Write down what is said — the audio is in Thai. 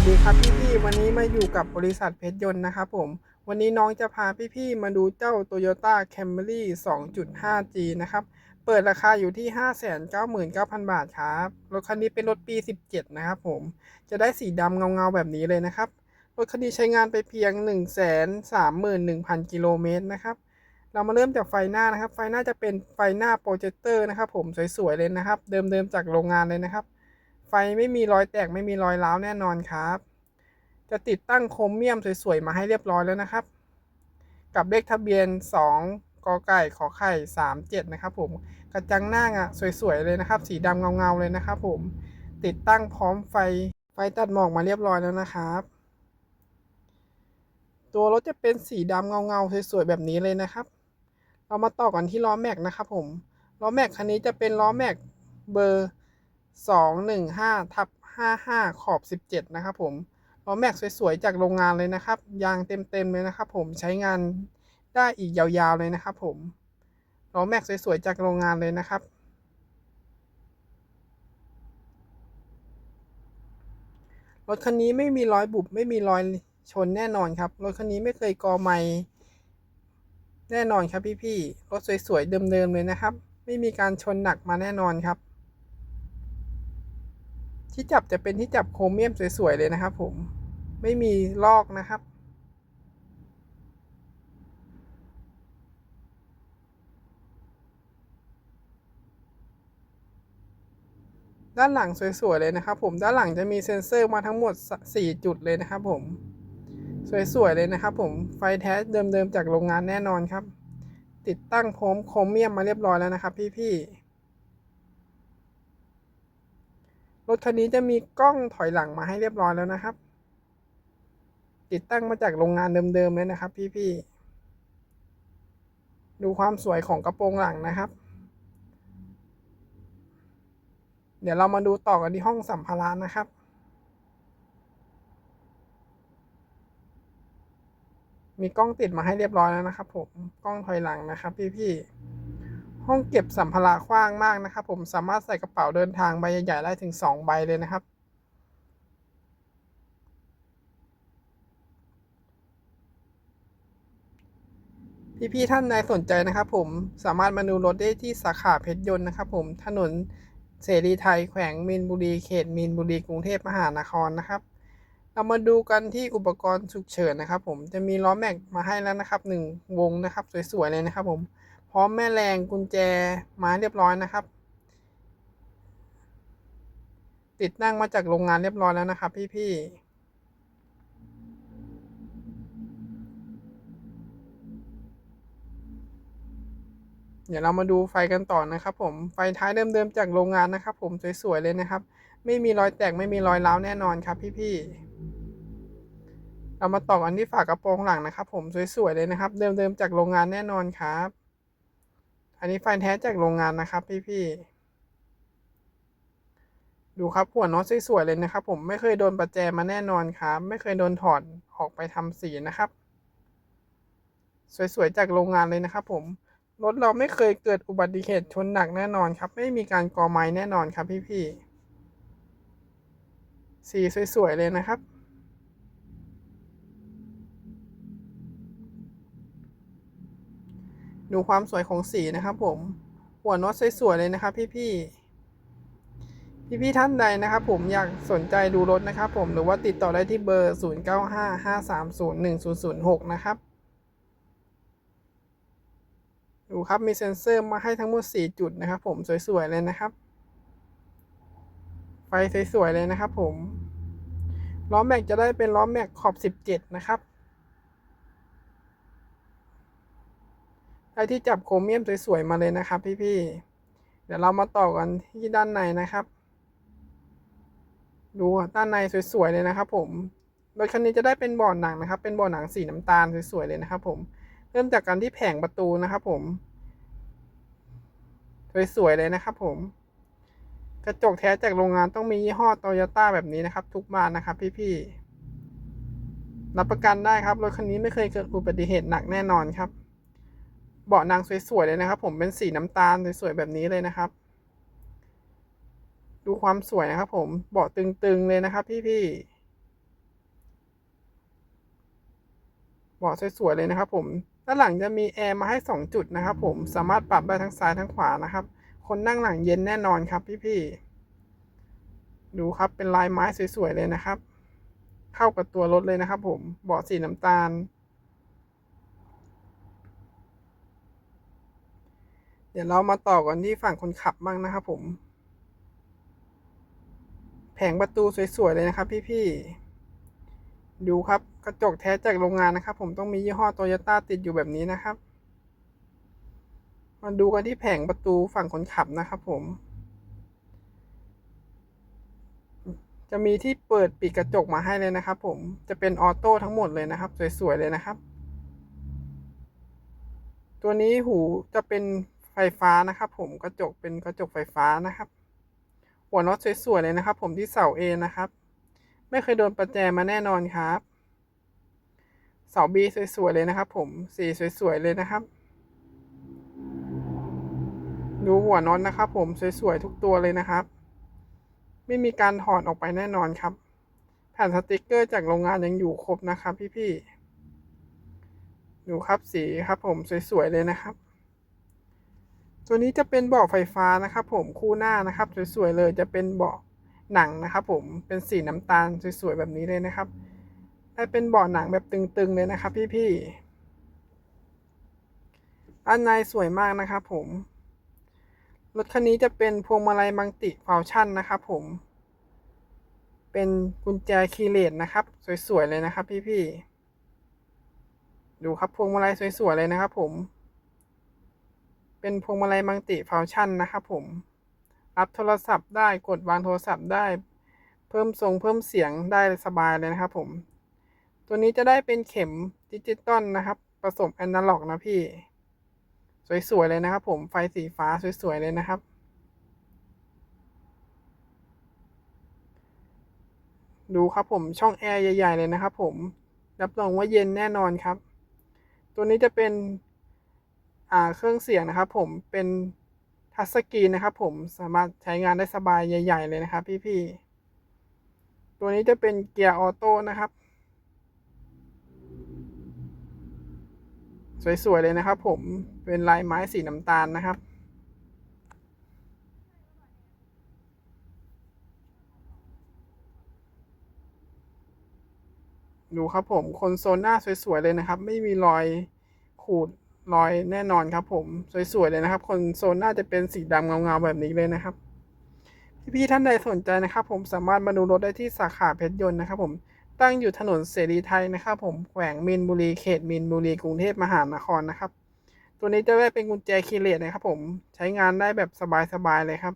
วัสดีครับพี่ๆวันนี้มาอยู่กับบริษัทเพชรยนต์นะครับผมวันนี้น้องจะพาพี่ๆมาดูเจ้า Toyota Camry 2.5G นะครับ เปิดราคาอยู่ที่ 599,000 บาทครับ รถคันนี้เป็นรถปี 17 นะครับผม จะได้สีดำเงาๆ แบบนี้เลยนะครับ รถคันนี้ใช้งานไปเพียง 131,000 กิโลเมตรนะครับ เรามาเริ่มจากไฟหน้านะครับ ไฟหน้าจะเป็นไฟหน้าโปรเจคเตอร์นะครับผมสวยๆเลยนะครับ เดิมๆจากโรงงานเลยนะครับ ไฟไม่มีรอยแตกไม่มีรอยร้าวแน่นอนครับ จะติดตั้งโครเมียมสวยๆ มาให้เรียบร้อยแล้วนะครับ กับเลขทะเบียน 2กอไก่ขอไข่37 นะครับผม กระจังหน้าอะสวยๆ เลยนะครับ สีดำเงาๆ เลยนะครับผม ติดตั้งพร้อมไฟไฟตัดหมอกมาเรียบร้อยแล้วนะครับ ตัวรถจะเป็นสีดำเงาๆ สวยๆ แบบนี้เลยนะครับ เรามาต่อกันที่ล้อแม็กนะครับผม ล้อแม็กคันนี้จะเป็นล้อแม็กเบอร์ 215ทับ55 ขอบ 17 นะครับผมล้อแม็กสวยๆ จากโรงงานเลยนะครับ ยางเต็มๆเลยนะครับผมใช้งานได้อีกยาวๆเลยนะครับผมล้อแม็กสวยๆ จากโรงงานเลยนะครับ รถคันนี้ไม่มีรอยบุบไม่มีรอยชนแน่นอนครับ รถคันนี้ไม่เคยกอไมแน่นอนครับพี่ๆ รถสวยๆ เดิมๆเลยนะครับ ไม่มีการชนหนักมาแน่นอนครับ ที่จับจะเป็นที่จับโครเมียมสวยๆเลยนะครับผมไม่มีลอกนะครับด้านหลังสวยๆเลยนะครับ ผมด้านหลังจะมีเซ็นเซอร์มาทั้งหมด 4 จุดเลยนะครับ ผม สวยๆเลยนะครับ ผมไฟแท้เดิมๆจากโรงงานแน่นอนครับ ติดตั้งพร้อมโครเมียมมาเรียบร้อยแล้วนะครับ พี่ๆ รถคันนี้จะมีกล้องถอยหลังมาให้เรียบร้อยแล้วนะครับ ติดตั้งมาจากโรงงานเดิมๆเลยนะครับ พี่ๆ ดูความสวยของกระโปรงหลังนะครับ เดี๋ยวเรามาดูต่อกันที่ห้องสัมภาระนะครับมีกล้องติดมาให้เรียบร้อยแล้วนะครับผมกล้องถอยหลังนะครับ พี่ๆ ห้องเก็บสัมภาระกว้างมากนะครับ ผมสามารถใส่กระเป๋าเดินทางใบใหญ่ๆได้ถึง 2 ใบเลยนะครับ พี่ๆท่านใดสนใจนะครับ ผมสามารถมาดูรถได้ที่สาขาเพชรยนต์นะครับ ผมถนนเสรีไทยแขวงมีนบุรีเขตมีนบุรีกรุงเทพมหานครนะครับ เรามาดูกันที่อุปกรณ์ฉุกเฉินนะครับ ผมจะมีล้อแม็กมาให้แล้วนะครับหนึ่งวงนะครับ สวยๆเลยนะครับ ผม พร้อมแม่แรงกุญแจมาเรียบร้อยนะครับ ติดตั้งมาจากโรงงานเรียบร้อยแล้วนะครับพี่ๆเดี๋ยวเรามาดูไฟกันต่อนะครับ ผม ไฟท้ายเดิมๆจากโรงงานนะครับ ผมสวยๆเลยนะครับ ไม่มีรอยแตกไม่มีรอยร้าวแน่นอนครับ พี่ๆ เรามาต่อกันที่ฝากระโปรงหลังนะครับ ผมสวยๆเลยนะครับ เดิมๆจากโรงงานแน่นอนครับ อันนี้ไฟแท้จากโรงงานนะครับพี่ๆ ดูครับหัวน็อตสวยๆเลยนะครับ ผมไม่เคยโดนประแจมาแน่นอนครับ ไม่เคยโดนถอดออกไปทำสีนะครับ สวยๆจากโรงงานเลยนะครับ ผมรถเราไม่เคยเกิดอุบัติเหตุชนหนักแน่นอนครับ ไม่มีการกอไม้แน่นอนครับพี่ๆสีสวยๆเลยนะครับ ดูความสวยของสีนะครับผม หัวน็อตสวยๆเลยนะครับ พี่ๆ พี่ๆท่านใดนะครับ ผมอยากสนใจดูรถนะครับ ผมหรือว่าติดต่อได้ที่เบอร์ 0955301006 นะครับ ดูครับมีเซ็นเซอร์มาให้ทั้งหมด 4 จุดนะครับ ผมสวยๆเลยนะครับไฟสวยๆเลยนะครับผม ล้อแม็กจะได้เป็นล้อแม็กขอบ 17 นะครับ ได้ที่จับโครเมียมสวยๆมาเลยนะครับ พี่ๆ เดี๋ยวเรามาต่อกันที่ด้านในนะครับ ดูด้านในสวยๆเลยนะครับ ผมรถคันนี้จะได้เป็นเบาะหนังนะครับ เป็นเบาะหนังสีน้ำตาลสวยๆเลยนะครับ ผม เริ่มจากการที่แผงประตูนะครับ ผม สวยๆเลยนะครับ ผม กระจกแท้จากโรงงานต้องมียี่ห้อโตโยต้าแบบนี้นะครับ ทุกบานนะครับ พี่ๆ รับประกันได้ครับรถคันนี้ไม่เคยเกิดอุบัติเหตุหนักแน่นอนครับ เบาะนางสวยๆเลยนะครับ ผมเป็นสีน้ำตาลสวยๆแบบนี้เลยนะครับ ดูความสวยนะครับ ผมเบาะตึงๆเลยนะครับ พี่ๆเบาะสวยๆเลยนะครับ ผมด้านหลังจะมีแอร์มาให้ 2 จุดนะครับ ผมสามารถปรับได้ทั้งซ้ายทั้งขวานะครับ คนนั่งหลังเย็นแน่นอนครับ พี่ๆดูครับเป็นลายไม้สวยๆเลยนะครับ เข้ากับตัวรถเลยนะครับ ผมเบาะสีน้ำตาล เดี๋ยวเรามาต่อกันที่ฝั่งคนขับบ้างนะครับผม แผงประตูสวยๆเลยนะครับ พี่ๆ ดูครับกระจกแท้จากโรงงานนะครับ ผมต้องมียี่ห้อโตโยต้าติดอยู่แบบนี้นะครับ มาดูกันที่แผงประตูฝั่งคนขับนะครับผม จะมีที่เปิดปิดกระจกมาให้เลยนะครับ ผมจะเป็นออโต้ทั้งหมดเลยนะครับ สวยๆเลยนะครับ ตัวนี้หูจะเป็น ฟฟ้านะครับ ผมกระจกเป็นกระจกไฟฟ้านะครับ หัวน็อตสวยๆเลยนะครับ ผมที่เสาเอนะครับ ไม่เคยโดนประแจมาแน่นอนครับ เสาบีสวยๆเลยนะครับ ผมสีสวยๆเลยนะครับ ดูหัวน็อตนะครับ ผมสวยๆทุกตัวเลยนะครับ ไม่มีการถอดออกไปแน่นอนครับ แผ่นสติกเกอร์จากโรงงานยังอยู่ครบนะครับ พี่ๆดูครับสีครับ ผมสวยๆเลยนะครับ ตัวนี้จะเป็นเบาะไฟฟ้านะครับ ผมคู่หน้านะครับสวยๆเลยจะเป็นเบาะหนังนะครับ ผมเป็นสีน้ำตาลสวยๆแบบนี้เลยนะครับได้เป็นเบาะหนังแบบตึงๆเลยนะครับพี่ๆด้านในสวยมากนะครับ ผมรถคันนี้จะเป็นพวงมาลัยมังติฟังชั่นนะครับผม เป็นกุญแจคีเลสนะครับ สวยๆเลยนะครับ พี่ๆดูครับพวงมาลัยสวยๆเลยนะครับ ผม เป็นพวงมาลัยมังติฟังก์ชันนะครับผม รับโทรศัพท์ได้กดวางโทรศัพท์ได้ เพิ่มทรงเพิ่มเสียงได้สบายเลยนะครับผม ตัวนี้จะได้เป็นเข็มดิจิตอลนะครับ ผสมแอนาล็อกนะพี่ สวยๆเลยนะครับผมไฟสีฟ้าสวยๆเลยนะครับ ดูครับผมช่องแอร์ใหญ่ ๆ เลยนะครับผม รับรองว่าเย็นแน่นอนครับ ตัวนี้จะเป็น เครื่องเสียงนะครับผมเป็นทัชสกรีนนะครับผมสามารถใช้งานได้สบายใหญ่ ๆ เลยนะครับ พี่ๆตัวนี้จะเป็นเกียร์ออโต้นะครับ สวย ๆ เลยนะครับ ผมเป็นลายไม้สีน้ำตาลนะครับดูครับผมคนโซนหน้าสวย ๆ เลยนะครับ ไม่มีรอยขูด รอยแน่นอนครับ ผมสวยๆเลยนะครับ คนโซนน่าจะเป็นสีดำเงาๆแบบนี้เลยนะครับพี่ๆท่านใดสนใจนะครับ ผมสามารถมาดูรถได้ที่สาขาเพชรยนต์นะครับ ผมตั้งอยู่ถนนเสรีไทยนะครับ ผมแขวงมีนบุรีเขตมีนบุรีกรุงเทพมหานครนะครับ ตัวนี้จะได้เป็นกุญแจคีย์เลสนะครับ ผมใช้งานได้แบบสบายๆเลยครับ